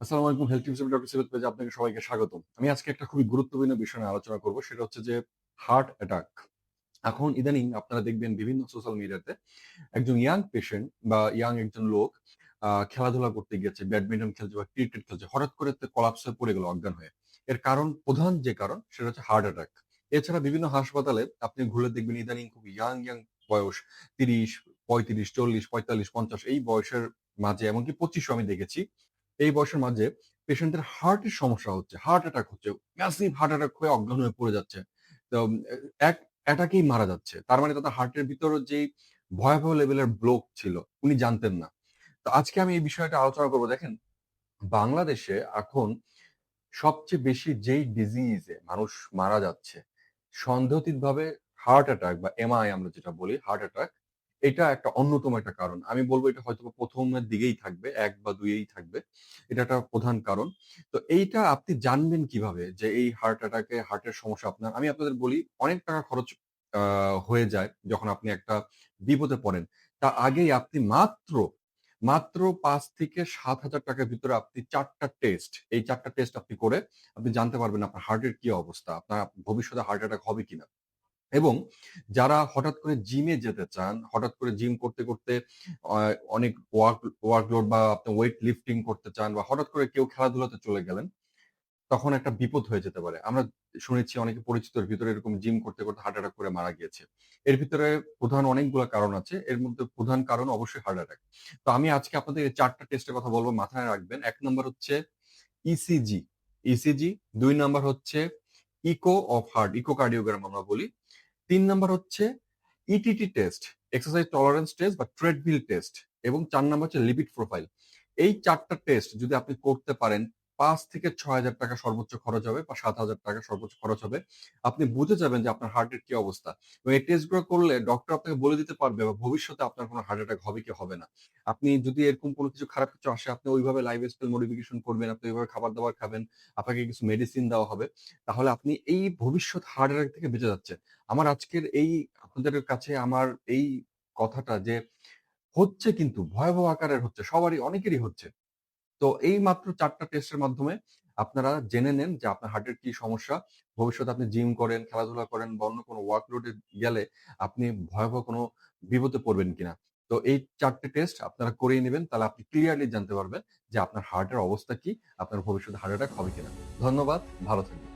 আসসালামু আলাইকুম health tips doctor সিরাত পেজে আপনাকে সবাইকে স্বাগতম। আমি আজকে একটা খুবই গুরুত্বপূর্ণ বিষয় নিয়ে আলোচনা করব। সেটা হচ্ছে যে হার্ট অ্যাটাক। এখন ইদানিং আপনারা দেখবেন বিভিন্ন সোশ্যাল মিডিয়াতে একজন ইয়াং পেশেন্ট বা ইয়াং একজন লোক খেলাধুলা করতে গিয়েছে, ব্যাডমিন্টন খেলছে বা ক্রিকেট খেলছে। হঠাৎ করে কোলাপস হয়ে পড়ে গেল অজ্ঞান হয়ে। এর কারণ প্রধান যে কারণ সেটা হচ্ছে হার্ট অ্যাটাক। এছাড়া বিভিন্ন হাসপাতালে আপনি ঘুরে দেখবেন ইদানিং খুব ইয়াং, ইয়াং বয়স ৩০, ৩৫, ৪০, ৪৫, ৫০ এই বয়সের মাঝে এমনকি ২৫ ও আমি দেখেছি। এই বয়সের মাঝে পেশেন্টদের হার্টের সমস্যা হচ্ছে, হার্ট অ্যাটাক হচ্ছে। ম্যাসিভ হার্ট অ্যাটাক হয়ে অজ্ঞান হয়ে পড়ে যাচ্ছে। তো এক অ্যাটাকেই মারা যাচ্ছে। তার মানে তাদের হার্টের ভিতরে যেই ভয়াবহ লেভেলের ব্লক ছিল, উনি জানতেন না। তো আজকে আমি এই বিষয়টা আলোচনা করব দেখেন, বাংলাদেশে এখন সবচেয়ে বেশি যেই ডিজিজে মানুষ মারা যাচ্ছে, সন্দেহাতীতভাবে হার্ট অ্যাটাক বা এমআই আমরা যেটা বলি হার্ট অ্যাটাক, এটা একটা অন্যতম একটা কারণ। আমি বলব এটা হয়তো ১ম এর দিকেই থাকবে, এক বা ২ এই থাকবে। এটা একটা প্রধান কারণ। তো এইটা আপনি জানবেন কীভাবে যে এই হার্ট অ্যাটাক হার্টের সমস্যা আপনার? আমি আপনাদের বলি অনেক টাকা খরচ হয়ে যায় যখন আপনি একটা বিপদে পড়েন। তার আগেই আপনি মাত্র, মাত্র পাঁচ থেকে সাত হাজার টাকার ভিতরে আপনি চারটা টেস্ট, এই চারটা টেস্ট আপনি করে আপনি জানতে পারবেন আপনার হার্টের কি অবস্থা, আপনার ভবিষ্যতে হার্ট অ্যাটাক হবে কিনা। এবং যারা হঠাৎ করে জিমে যেতে চান, হঠাৎ করে জিম করতে, করতে অনেক ওয়ার্ক ওয়ার্কলোড বা আপনি ওয়েট লিফটিং করতে চান বা হঠাৎ করে কেউ খেলাধুলাতে চলে গেলেন, তখন একটা বিপদ হয়ে যেতে পারে। আমরা শুনেছি অনেকে পরিচিতর ভিতরে এরকম জিম করতে, করতে হার্ট অ্যাটাক করে মারা গিয়েছে। এর ভিতরে প্রধান অনেকগুলা কারণ আছে। এর মধ্যে প্রধান কারণ অবশ্যই হার্ট অ্যাটাক। তো আমি আজকে আপনাদের চারটা টেস্টের কথা বলব মাথায় রাখবেন। এক নম্বর হচ্ছে ইসিজি, ইসিজি, দুই নাম্বার হচ্ছে ইকো অফ হার্ট, ইকোকার্ডিওগ্রাম আমরা বলি। তিন নাম্বার হচ্ছে ETT test, exercise tolerance test বা ট্রেডমিল টেস্ট এবং চার নাম্বার হচ্ছে লিপিড প্রোফাইল। এই চারটা টেস্ট যদি আপনি করতে পারেন, ৫ থেকে ৳৬,০০০ সর্বোচ্চ খরচ হবে বা ৳৭,০০০ সর্বোচ্চ খরচ হবে। আপনি বুঝে যাবেন যে আপনার হার্টের কি অবস্থা। এবং এই টেস্টগুলো করলে ডক্টর আপনাকে বলে দিতে পারবে বা ভবিষ্যতে আপনার কোনো হার্ট অ্যাটাক হবে কি হবে না। আপনি যদি এরকম কোনো কিছু খারাপ কিছু আসে, আপনি ওইভাবে লাইফস্টাইল মডিফিকেশন করবেন, আপনি ওইভাবে খাবার-দাবার খাবেন, আপনাকে কিছু মেডিসিন দেওয়া হবে। তাহলে আপনি এই ভবিষ্যৎ হার্ট অ্যাটাক থেকে বেঁচে যাচ্ছেন। আমার আজকের এই আপনাদের কাছে আমার এই কথাটা যে হচ্ছে কিন্তু ভয়াবহ আকারের হচ্ছে। সবারই অনেকেরই হচ্ছে। তো এই মাত্র চারটা টেস্টের মাধ্যমে আপনারা জেনে নেন যে আপনার হার্টের কি সমস্যা। ভবিষ্যতে আপনি জিম করেন, খেলাধুলা করেন বা অন্য কোনো ওয়ার্কলোডে গেলে আপনি ভয়াবহ কোনো বিপদে পড়বেন কিনা। তো এই চারটে টেস্ট আপনারা করিয়ে নেবেন তাহলে আপনি ক্লিয়ারলি জানতে পারবেন যে আপনার হার্টের অবস্থা কি, আপনার ভবিষ্যতে হার্ট অ্যাটাক হবে কিনা। ধন্যবাদ, ভালো থাকবেন।